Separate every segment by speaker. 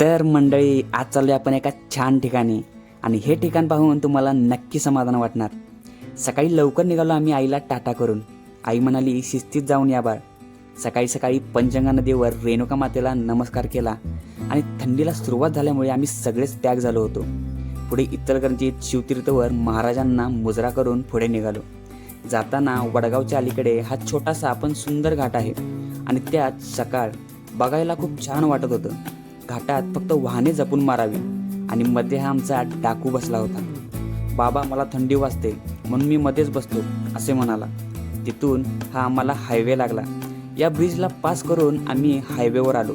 Speaker 1: तर मंडळी आज चाललो आपण एका छान ठिकाणी. आणि हे ठिकाण पाहून तुम्हाला नक्की समाधान वाटणार. सकाळी लवकर निघालो आम्ही आईला टाटा करून. आई म्हणाली शिस्तीत जाऊन या बाळ. सकाळी सकाळी पंचगंगा नदीवर रेणुका मातेला नमस्कार केला. आणि थंडीला सुरुवात झाल्यामुळे आम्ही सगळेच त्याग झालो होतो. पुढे इतरगंजीत शिवतीर्थवर महाराजांना मुजरा करून पुढे निघालो. जाताना वडगावच्या अलीकडे हा छोटासा पण सुंदर घाट आहे. आणि त्यात सकाळ बघायला खूप छान वाटत होतं. घाटात फक्त वाहने जपून मारावी. आणि मध्ये हा आमचा डाकू बसला होता. बाबा मला थंडी वाजते म्हणून मी मध्येच बसतो असे म्हणाला. तिथून हा आम्हाला हायवे लागला. या ब्रिजला पास करून आम्ही हायवेवर आलो.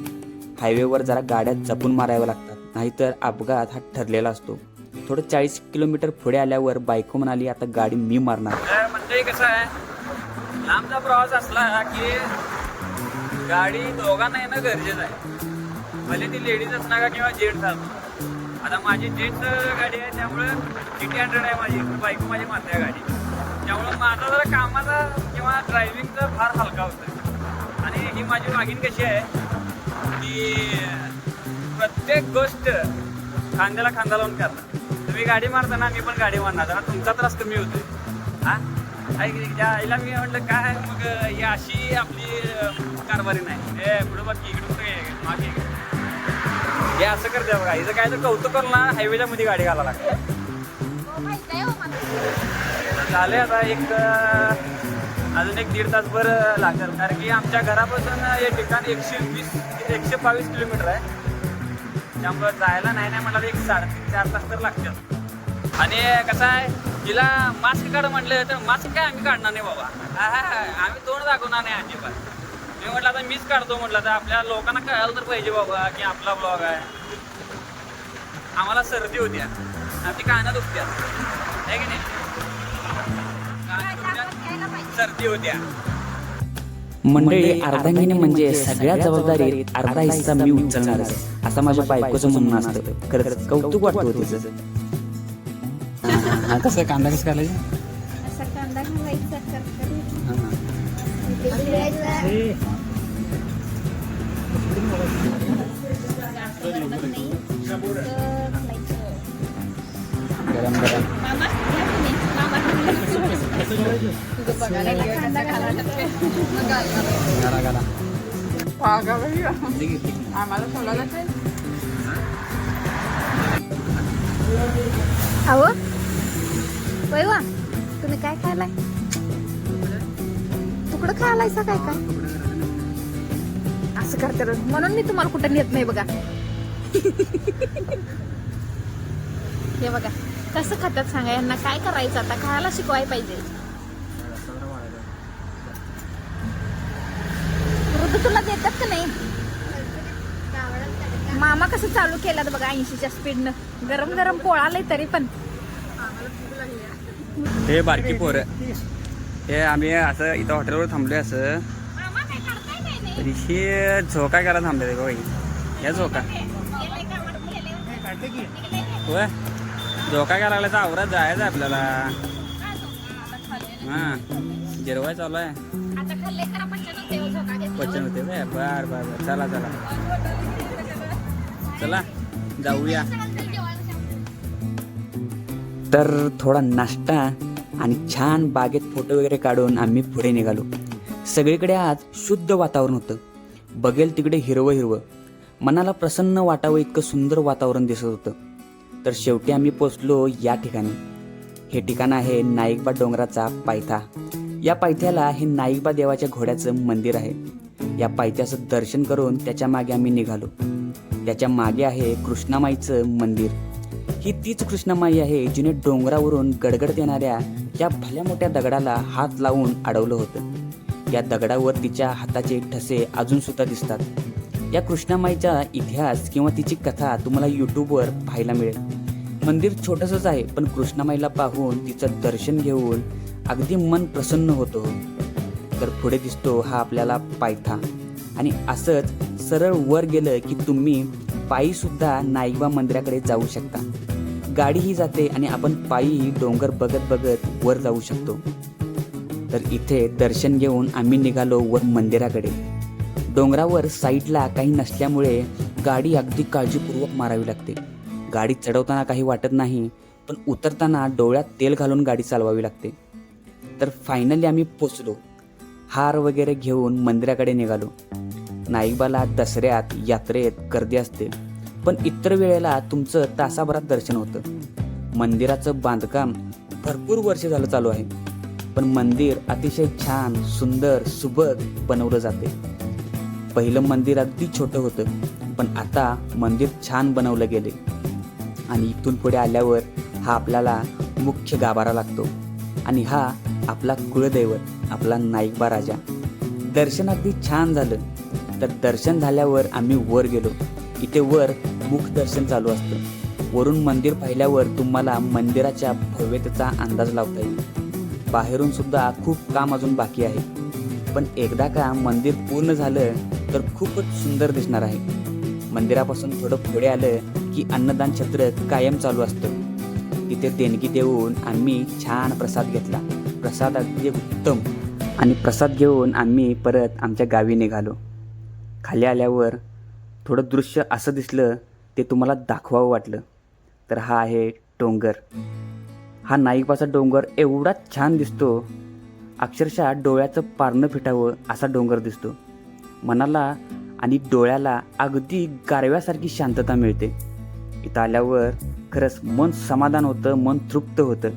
Speaker 1: हायवेवर जरा गाड्या जपून माराव्या लागतात नाहीतर अपघात हा ठरलेला असतो. थोडं चाळीस किलोमीटर पुढे आल्यावर बायको म्हणाली आता गाडी मी मारणार.
Speaker 2: म्हणजे कसं आहे? लांबचा प्रवास असला की गाडी दोघांना येणं गरजेचं आहे. भले ती लेडीज असणार का किंवा जेंट्स असणार. आता माझी जेंट्स गाडी आहे त्यामुळं सिटी हंड्रेड आहे माझी बाईक माझी मात्र आहे गाडी त्यामुळं माझा जरा कामाचा किंवा ड्रायव्हिंगचा फार हलका होतं आणि ही माझी वागीन कशी आहे की प्रत्येक गोष्ट खांद्याला खांदा लावून करणार. तुम्ही गाडी मारताना मी पण गाडी मारणार जरा तुमचा त्रास कमी होतोय. हां? त्या आईला मी म्हटलं काय मग ही अशी आपली कारभारी नाही. ए पुढं बाकी इकडून मागे हे असं करते बघा हिचं काय तर कौतुक करून ना हायवेच्या मध्ये गाडी घाला लागते. झाले आता एक अजून एक दीड तासभर लागेल कारण की आमच्या घरापासून हे ठिकाण एकशे वीस एकशे बावीस किलोमीटर आहे. त्यामुळं जायला नाही नाही म्हणाला एक साडेतीन चार तास तर लागतात. आणि कसं आहे तिला मास्क काढ म्हटलं तर मास्क काय आम्ही काढणार नाही बाबा. आम्ही तोंड दाखवणार नाही अजिबात. मी म्हटलं आता मीच काढतो म्हटलं तर आपल्या लोकांना कळायला तर पाहिजे बाबा की आपला ब्लॉग आहे. आम्हाला सर्दी होत्या. आमची कानं दुखत्या. आहे की नाही? सर्दी होत्या.
Speaker 1: मंडळी अर्धांगिनी म्हणजे सगळ्या जबाबदारीत अर्धा हिस्सा मी उचलणार असं माझ्या बायकोचं म्हणणं असतं. खरंच कौतुक वाटतं तिचं
Speaker 3: हा कसं कांदा कसं घालायचं
Speaker 4: घालायचा. गरम नाही. तर घालायचं.
Speaker 3: गरम गरम
Speaker 4: मामा, घ्या तुम्ही. मामा, घालायला कांदा घालायला.
Speaker 3: घाला घाला
Speaker 4: अहो वय वा तुम्ही काय खायलाय कपडे खायलायसा काय काय असं करते म्हणून मी तुम्हाला कुठं नेत नाही बघा. हे बघा कसं खातात सांगा यांना? काय करायचं आता? खायला शिकवाय पाहिजे. वृद्ध तुला देतात का नाही? मामा कसं चालू केलं बघा ऐंशीच्या स्पीडनं. गरम गरम पोळालंय तरी पण.
Speaker 2: हे बारकी पोरं. हे आम्ही असं इथं हॉटेलवर थांबलोय असं.
Speaker 4: मामा
Speaker 2: तरी हे झोका करायला थांबले बघा ही. या झोका. होय? झोका करायला लागला तर आवरात जायचं आहे आपल्याला. हां. जिरवाय चालू आहे.
Speaker 4: पचन होते हो,
Speaker 2: बर बर बर. चला चला. चला जाऊया.
Speaker 1: तर थोडा नाश्ता. आणि छान बागेत फोटो वगैरे काढून आम्ही पुढे निघालो. सगळीकडे आज शुद्ध वातावरण होतं. बघेल तिकडे हिरवं हिरवं. मनाला प्रसन्न वाटावं इतकं सुंदर वातावरण दिसत होतं. तर शेवटी आम्ही पोचलो या ठिकाणी. हे ठिकाण आहे नाईकबा डोंगराचा पायथा. या पायथ्याला हे नाईकबा देवाच्या घोड्याचं मंदिर आहे. या पायथ्याचं दर्शन करून त्याच्यामागे आम्ही निघालो. त्याच्यामागे आहे कृष्णामाईचं मंदिर. ही तीच कृष्णामाई आहे जिने डोंगरावरून गडगड देणाऱ्या या भल्या मोठ्या दगडाला हात लावून अडवलं होतं. या दगडावर तिच्या हाताचे ठसे अजून सुद्धा दिसतात. या कृष्णामाईचा इतिहास किंवा तिची कथा तुम्हाला यूट्यूबवर पाहायला मिळेल. मंदिर छोटंसंच आहे पण कृष्णामाईला पाहून तिचं दर्शन घेऊन अगदी मन प्रसन्न होतो. तर पुढे दिसतो हा आपल्याला पायथा. आणि असंच सरळ वर गेलं की तुम्ही पायीसुद्धा नाईबा मंदिराकडे जाऊ शकता. गाडीही जाते आणि आपण पायी डोंगर बघत बघत वर जाऊ शकतो. तर इथे दर्शन घेऊन आम्ही निघालो वर मंदिराकडे. डोंगरावर साईडला काही नसल्यामुळे गाडी अगदी काळजीपूर्वक मारावी लागते. गाडी चढवताना काही वाटत नाही पण उतरताना डोळ्यात तेल घालून गाडी चालवावी लागते. तर फायनली आम्ही पोचलो. हार वगैरे घेऊन मंदिराकडे निघालो. नाईकबाला दसऱ्यात यात्रेत गर्दी असते. पण इतर वेळेला तुमचं तासाभरात दर्शन होतं. मंदिराचं बांधकाम भरपूर वर्ष झालं चालू आहे. पण मंदिर अतिशय छान सुंदर सुबक बनवलं जाते. पहिलं मंदिर अगदी छोटं होतं पण आता मंदिर छान बनवलं गेले. आणि इथून पुढे आल्यावर हा आपल्याला मुख्य गाभारा लागतो. आणि हा आपला कुळदैवत आपला नाईकबा राजा. दर्शन अगदी छान झालं. तर दर्शन झाल्यावर आम्ही वर गेलो. इथे वर मुख दर्शन चालू असतं. वरून मंदिर पाहिल्यावर तुम्हाला मंदिराच्या भव्यतेचा अंदाज लावता येईल. बाहेरून सुद्धा खूप काम अजून बाकी आहे. पण एकदा का मंदिर पूर्ण झालं तर खूपच सुंदर दिसणार आहे. मंदिरापासून थोडं पुढे आलं की अन्नदान छत्र कायम चालू असतं. तिथे देणगी देऊन आम्ही छान प्रसाद घेतला. प्रसाद अगदी उत्तम. आणि प्रसाद घेऊन आम्ही परत आमच्या गावी निघालो. खाली आल्यावर थोडं दृश्य असं दिसलं ते तुम्हाला दाखवावं वाटलं. तर हा आहे डोंगर. हा नाईकबाचा डोंगर एवढा छान दिसतो. अक्षरशः डोळ्याचं पारणं फिटावं असा डोंगर दिसतो. मनाला आणि डोळ्याला अगदी गारव्यासारखी शांतता मिळते. इथं आल्यावर खरंच मन समाधान होतं मन तृप्त होतं.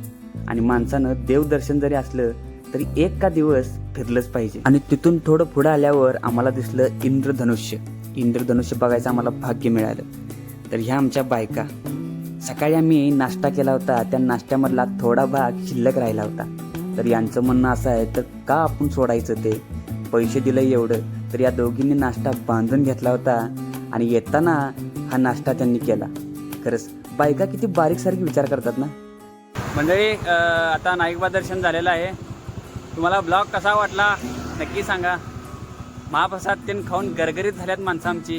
Speaker 1: आणि माणसानं देवदर्शन जरी असलं तरी एक का दिवस फिरलंच पाहिजे. आणि तिथून थोडं पुढं आल्यावर आम्हाला दिसलं इंद्रधनुष्य. इंद्रधनुष्य बघायचं आम्हाला भाग्य मिळालं. तर ह्या आमच्या बायका सकाळी आम्ही नाश्ता केला होता. त्या नाश्त्यामधला थोडा भाग शिल्लक राहिला होता. तर यांचं म्हणणं असं आहे तर का आपण सोडायचं ते? पैसे दिलं एवढं. तर या दोघींनी नाश्ता बांधून घेतला होता आणि येताना हा नाश्ता त्यांनी केला. खरंच बायका किती बारीकसारखी विचार करतात ना?
Speaker 2: मंडळी आता नाईकबा दर्शन झालेलं आहे. तुम्हाला ब्लॉग कसा वाटला नक्की सांगा. महाप्रसाद तीन खाऊन गरगरीत झाल्यात माणसं आमची.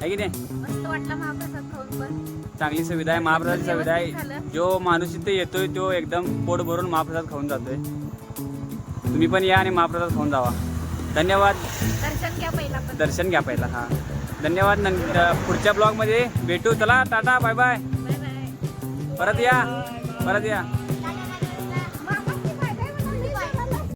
Speaker 2: आहे की नाही?
Speaker 4: मस्त वाटलं महाप्रसाद खाऊन पण.
Speaker 2: चांगली सुविधा आहे महाप्रसादची सुविधा आहे. जो माणूस इथे येतोय तो एकदम पोट भरून महाप्रसाद खाऊन जातोय. तुम्ही पण या आणि महाप्रसाद खाऊन जावा. धन्यवाद.
Speaker 4: दर्शन घ्या पहिला पण.
Speaker 2: दर्शन घ्या पहिला हां. धन्यवाद. नं पुढच्या ब्लॉगमध्ये भेटू. चला tata bye bye
Speaker 4: bye bye
Speaker 2: परत या. परत या.